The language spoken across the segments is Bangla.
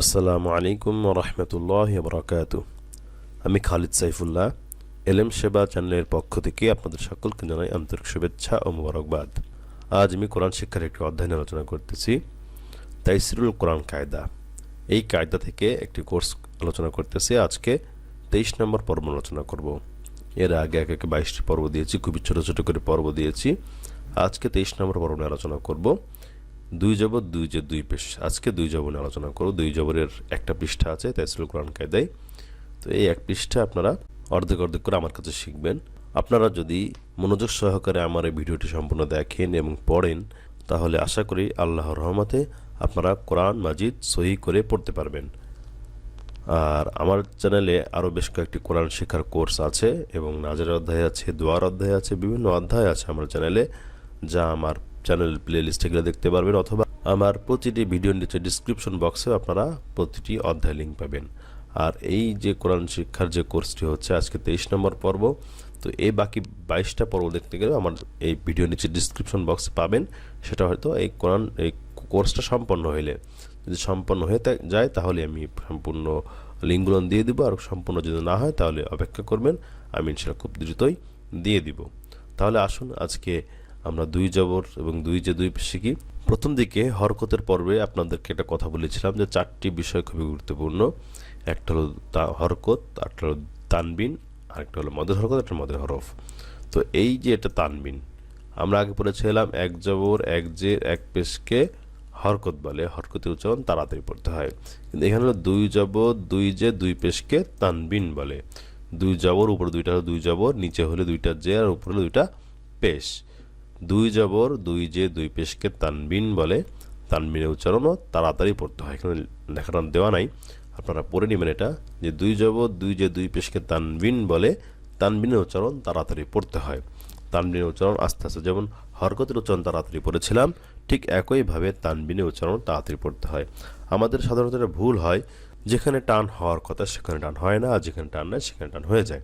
আসসালামু আলাইকুম রহমতুল্লাহ বরকাত। আমি খালিদ সাইফুল্লাহ, এলএম সেবা চ্যানেলের পক্ষ থেকে আপনাদের সকলকে জানাই আন্তরিক শুভেচ্ছা ও মুবারকবাদ। আজ আমি কোরআন শিক্ষার একটি অধ্যায় নিয়ে আলোচনা করতেছি, তাইসিরুল কোরআন কায়দা। এই কায়দা থেকে একটি কোর্স আলোচনা করতেছি, আজকে তেইশ নম্বর পর্ব আলোচনা করব। এর আগে এক একে বাইশটি পর্ব দিয়েছি, খুবই ছোট ছোট করে পর্ব দিয়েছি। আজকে তেইশ নম্বর পর্ব আলোচনা করব। দুই জবর, দুই যে দুই পেশ। আজকে দুই জবর আলোচনা করব। দুই জবরের একটা পৃষ্ঠা আছে তাইসুল কোরআন কায়দায়। তো এই এক পৃষ্ঠা আপনারা অর্ধেক অর্ধেক করে আমার কাছে শিখবেন। আপনারা যদি মনোযোগ সহকারে আমার এই ভিডিওটি সম্পূর্ণ দেখেন এবং পড়েন, তাহলে আশা করি আল্লাহর রহমতে আপনারা কোরআন মাজিদ সহি করে পড়তে পারবেন। আর আমার চ্যানেলে আরও বেশ কয়েকটি কোরআন শেখার কোর্স আছে এবং নাজের অধ্যায় আছে, দোয়ার অধ্যায় আছে, বিভিন্ন অধ্যায় আছে আমার চ্যানেলে, যা আমার চ্যানেল প্লে লিস্টে গেলে দেখতে পারবেন, অথবা আমার প্রতিটি ভিডিওর নিচে ডিসক্রিপশন বক্সে আপনারা প্রতিটি অধ্যায় লিঙ্ক পাবেন। আর এই যে কোরআন শিক্ষার যে কোর্সটি হচ্ছে, আজকে তেইশ নম্বর পর্ব, তো এই বাকি বাইশটা পর্ব দেখতে গেলে আমার এই ভিডিও নিচে ডিসক্রিপশন বক্সে পাবেন। সেটা হয়তো এই কোরআন, এই কোর্সটা সম্পন্ন হইলে। যদি সম্পন্ন হয়ে যায়, তাহলে আমি সম্পূর্ণ লিঙ্কগুলো দিয়ে দিব, আর সম্পূর্ণ যদি না হয়, তাহলে অপেক্ষা করবেন, আমি সেটা খুব দ্রুতই দিয়ে দিব। তাহলে আসুন আজকে আমরা দুই জবর এবং দুই যে দুই শিখি প্রথম দিকে হরকতের পর্বে আপনাদেরকে একটা কথা বলেছিলাম যে চারটি বিষয় খুবই গুরুত্বপূর্ণ। একটা হলো হরকত একটা হলো তানবিন, আরেকটা হলো মদের হরকত একটা মদের হরফ। তো এই যে এটা তানবিন, আমরা আগে পড়েছিলাম এক জবর, এক যে এক পেশকে হরকত বলে হরকতের উচ্চারণ তাড়াতাড়ি পড়তে হয়। কিন্তু এখানে হলো দুই জবর, দুই যে দুই পেশকে তানবিন বলে। দুই জবর, উপরে দুইটা হলো দুই জবর, নিচে হলে দুইটা জে আর উপরে হলো দুইটা পেশ। দুই জবর, দুই যে, দুই পেশকে তানবিন বলে, তানবিনের উচ্চারণও তাড়াতাড়ি পড়তে হয়। এখানে লেখাটা দেওয়া নাই। আপনারা পড়ে নেবেন এটা, যে দুই জবর, দুই যে, দুই পেশকে তানবিন বলে, তানবিনের উচ্চারণ তাড়াতাড়ি পড়তে হয়। তানবিনের উচ্চারণ আস্তে আস্তে, যেমন হরকতের উচ্চারণ তাড়াতাড়ি পড়েছিলাম, ঠিক একইভাবে তানবিনের উচ্চারণ তাড়াতাড়ি পড়তে হয়। আমাদের সাধারণত এটা ভুল হয়। যেখানে টান হওয়ার কথা, সেখানে টান হয় না, আর যেখানে টান নাই, সেখানে টান হয়ে যায়।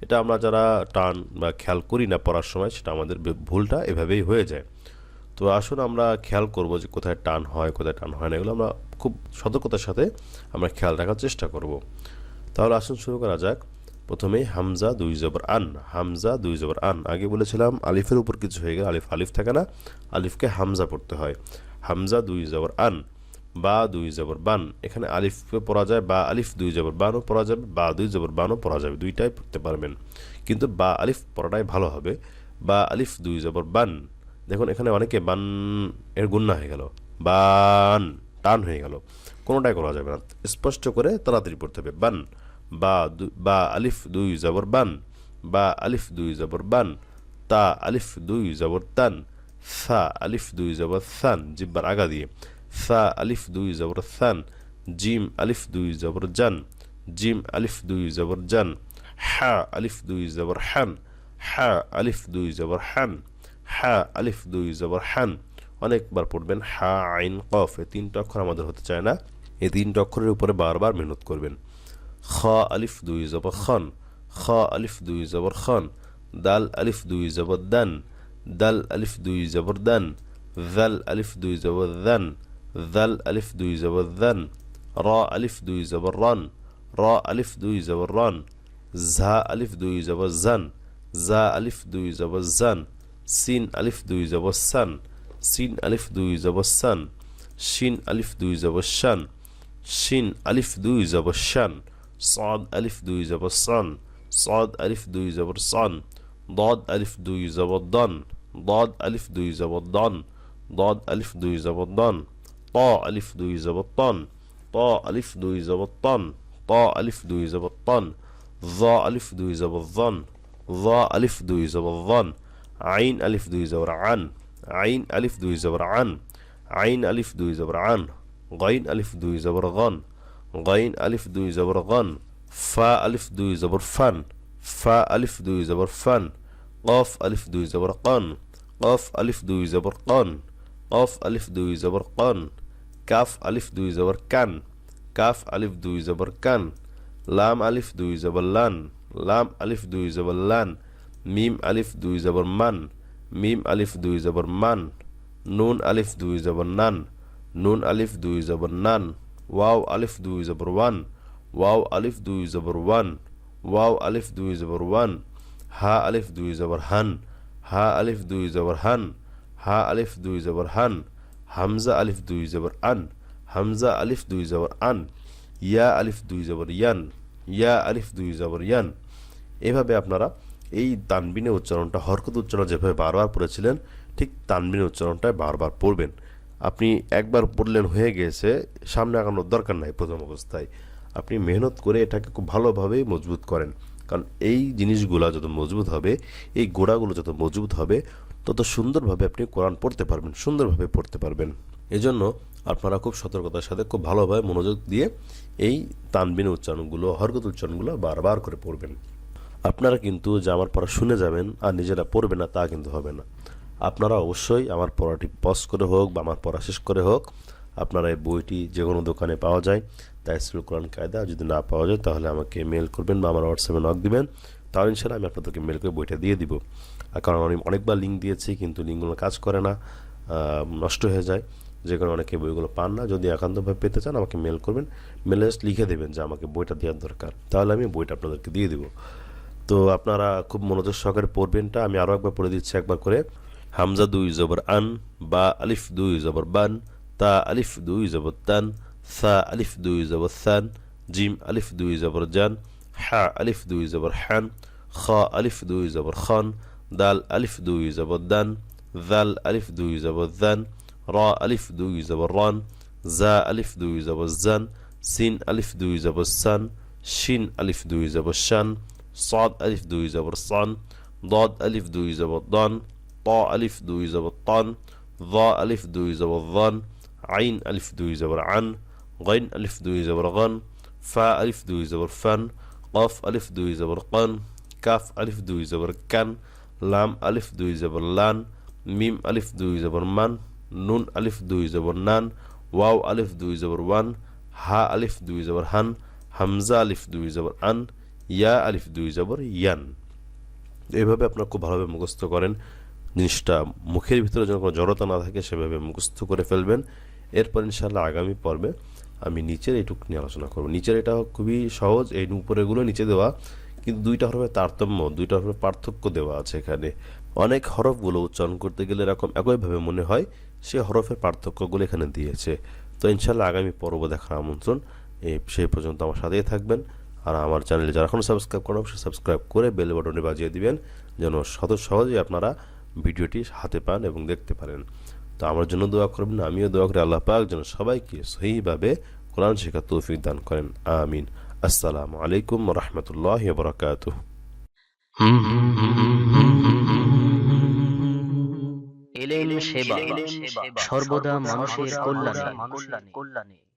এটা আমরা যারা টান বা খেয়াল করি না পড়ার সময়, সেটা আমাদের ভুলটা এভাবেই হয়ে যায়। তো আসুন আমরা খেয়াল করব যে কোথায় টান হয়, কোথায় টান হয় না, এগুলো আমরা খুব সতর্কতার সাথে আমরা খেয়াল রাখার চেষ্টা করব। তাহলে আসুন শুরু করা যাক। প্রথমেই হামজা দুই জবর আন। হামজা দুই জবর আন। আগে বলেছিলাম আলিফের উপর কিছু হয়ে গেলে আলিফ আলিফ থাকে না, আলিফকে হামজা পড়তে হয়। হামজা দুই জবর আন। বা দুই জবর বান। এখানে আলিফকে পড়া যায়, বা আলিফ দুই জবর বানও পড়া যাবে, বা দুই জবর বানও পড়া যাবে। দুইটাই পড়তে পারবেন। কিন্তু বা আলিফ পড়াটাই ভালো হবে। বা আলিফ দুই জবর বান। দেখুন, এখানে অনেকে বান এর গুন্না হয়ে গেল। বান, টান হয়ে গেল। কোনোটাই করা যাবে না। স্পষ্ট করে তাড়াতাড়ি পড়তে হবে। বান, বা বা আলিফ দুই জবর বান, বা আলিফ দুই জবর বান, তা আলিফ দুই জবর তান, সা আলিফ দুই জবর সান, জিব্বার আগা দিয়ে। সা আলিফ দুই জবর সান জিম আলিফ দুই জবর জান জিম আলিফ দুই জবর জান হা আলিফ দুই জবর হান হা আলিফ দুই জবর হান হা আলিফ দুই জবর হান অনেকবার পড়বেন হা আইন কফ এই তিনটা অক্ষর আমাদের হতে চায় না এই তিনটা অক্ষরের উপরে বারবার মেহনত করবেন খ আলিফ দুই জবর খন খ আলিফ দুই জবর খন দাল আলিফ দুই জবর দান দাল আলিফ দুই জবর দান জাল আলিফ দুই জবর দান ذل ألف دو يزبر الذن را ألف دو يزبر الران را ألف دو يزبر الران زها ألف دو يزبر الزن زا ألف دو يزبر الزن سين ألف دو يزبر السن سين ألف دو يزبر السن شين ألف دو يزبر الشن شين ألف دو يزبر الشن صاد ألف دو يزبر الصن صاد ألف دو يزبر الصن ضاد ألف دو يزبر الضن ضاد ألف دو يزبر الضن ضاد ألف دو يزبر الضن. طاء ألف دو يزا يزبطن طاء ألف دو يزا يزبطن طاء ألف دو يزا يزبطن ظاء ألف دو يزا يزبطن ظاء ألف دو يزا يزبطن عين ألف دو يزا يزبرعن عين ألف دو يزا يزبرعن عين ألف دو يزا يزبرعن غين ألف دو يزا يزبرغن غين ألف دو يزا يزبرغن فا ألف دو يزا يزبرفن فا ألف دو يزا يزبرفن قاف ألف دو يزا يزبرقن قاف ألف دو يزا يزبرقن قاف ألف دو يزا يزبرقن Kaf alif du zabarkan Kaf alif du zabarkan Lam alif du zabalan Lam alif du zabalan Mim alif du zabarman Mim alif du zabarman Nun alif du zabarnan Nun alif du zabarnan Waw alif du zabarwan Waw alif du zabarwan Waw alif du zabarwan Ha alif du zabarhan Ha alif du zabarhan Ha alif du zabarhan Hamza আলিফ দুই জবর আন হামজা আলিফ দুই জবর আন ইয়া আলিফ দুই জবর ইয়ান ইয়া আলিফ দুই জবর ইয়ান এভাবে আপনারা এই তানবিনের উচ্চারণটা, হরকত উচ্চারণ যেভাবে বারবার পড়েছিলেন, ঠিক তানবিনের উচ্চারণটা বারবার পড়বেন। আপনি একবার পড়লেন, হয়ে গেছে, সামনে আগানোর দরকার নাই প্রথম অবস্থায়। আপনি মেহনত করে এটাকে খুব ভালোভাবে মজবুত করেন। কারণ এই জিনিসগুলো যত মজবুত হবে, এই গোড়াগুলো যত মজবুত হবে তত সুন্দরভাবে আপনি কোরআন পড়তে পারবেন, সুন্দরভাবে পড়তে পারবেন। এজন্য আপনারা খুব সতর্কতার সাথে খুব ভালোভাবে মনোযোগ দিয়ে এই তানবিন উচ্চারণগুলো, হরকত উচ্চারণগুলো বারবার করে পড়বেন। আপনারা কিন্তু যে আমার পড়া শুনে যাবেন, আর নিজেরা পড়বে না, তা কিন্তু হবে না। আপনারা অবশ্যই আমার পড়াটি পজ করে হোক বা আমার পড়া শেষ করে হোক, আপনারা এই বইটি যে কোনো দোকানে পাওয়া যায় তাই তাইসুল কোরআন কায়দা। যদি না পাওয়া যায়, তাহলে আমাকে মেল করবেন বা আমার হোয়াটসঅ্যাপে নক দিবেন। তাহলে ইনশাল্লাহ আমি আপনাদেরকে মেল করে বইটা দিয়ে দিব। কারণ আমি অনেকবার লিঙ্ক দিয়েছি, কিন্তু লিঙ্কগুলো কাজ করে না নষ্ট হয়ে যায়। যে কারণে অনেকে বইগুলো পান না। যদি একান্তভাবে পেতে চান, আমাকে মেল করবেন। মেলে লিখে দেবেন যে আমাকে বইটা দেওয়ার দরকার। তাহলে আমি বইটা আপনাদেরকে দিয়ে দিব। তো আপনারা খুব মনোযোগ সহকারে পড়বেনটা আমি আরও একবার পড়ে দিচ্ছি একবার করে। হামজা দুই জবর আন, বা আলিফ দুই জবর বান, তা আলিফ দুই জবর তান, সা আলিফ দুই জবর সান, জিম আলিফ দুই জবর জান, হা আলিফ দুই জবর হান, খ আলিফ দুই জবর খান دال ألف دو يزبد دان ذال ألف دو يزبد ذان را ألف دو يزبد ران زا ألف دو يزبد زان سين ألف دو يزبد سان شين ألف دو يزبد شان صاد ألف دو يزبد صان ضاد ألف دو يزبد ضان طا ألف دو يزبد طان ضاء ألف دو يزبد ظان عين ألف دو يزبر عن غين ألف دو يزبر غن فاء ألف دو يزبر فن قاف ألف دو يزبر قن كاف ألف دو يزبر كان লাম আলিফ দুই জবর লান, মিম আলিফ দুই জবর মান, নুন আলিফ দুই জবর নান, ওয়াও আলিফ দুই জবর ওয়ান, হা আলিফ দুই জবর হান, হামজা আলিফ দুই জবর আন, ইয়া আলিফ দুই জবর ইয়ান। এইভাবে আপনারা খুব ভালোভাবে মুখস্থ করেন। জিনিসটা মুখের ভিতরে যেন কোনো জড়তা না থাকে, সেভাবে মুখস্থ করে ফেলবেন। এরপর ইনশাল্লাহ আগামী পর্বে আমি নিচের এইটুক নিয়ে আলোচনা করব। নিচের এটা খুবই সহজ, এই উপরেগুলো নিচে দেওয়া। কিন্তু দুইটা হরফের তারতম্য, দুইটা হরফের পার্থক্য দেওয়া আছে এখানে। অনেক হরফগুলো উচ্চারণ করতে গেলে এরকম একইভাবে মনে হয় সে হরফের পার্থক্যগুলো এখানে দিয়েছে। তো ইনশাল্লাহ আগামী পর্ব দেখার আমন্ত্রণ। সেই পর্যন্ত আমার সাথেই থাকবেন। আর আমার চ্যানেলে যারা এখনও সাবস্ক্রাইব করেন, অবশ্যই সাবস্ক্রাইব করে বেল বাটনে বাজিয়ে দিবেন, যেন শত সহজেই আপনারা ভিডিওটি হাতে পান এবং দেখতে পারেন। তো আমার জন্য দোয়া করবেন, আমিও দোয়া করি, আল্লাহ পাক যেন সবাইকে সহিভাবে কোরআন শেখার তৌফিক দান করেন। আমিন। আসসালামু আলাইকুম রহমতুল্লাহ বরকাত এলেন সেবা। সর্বদা মানুষের কল্যাণে।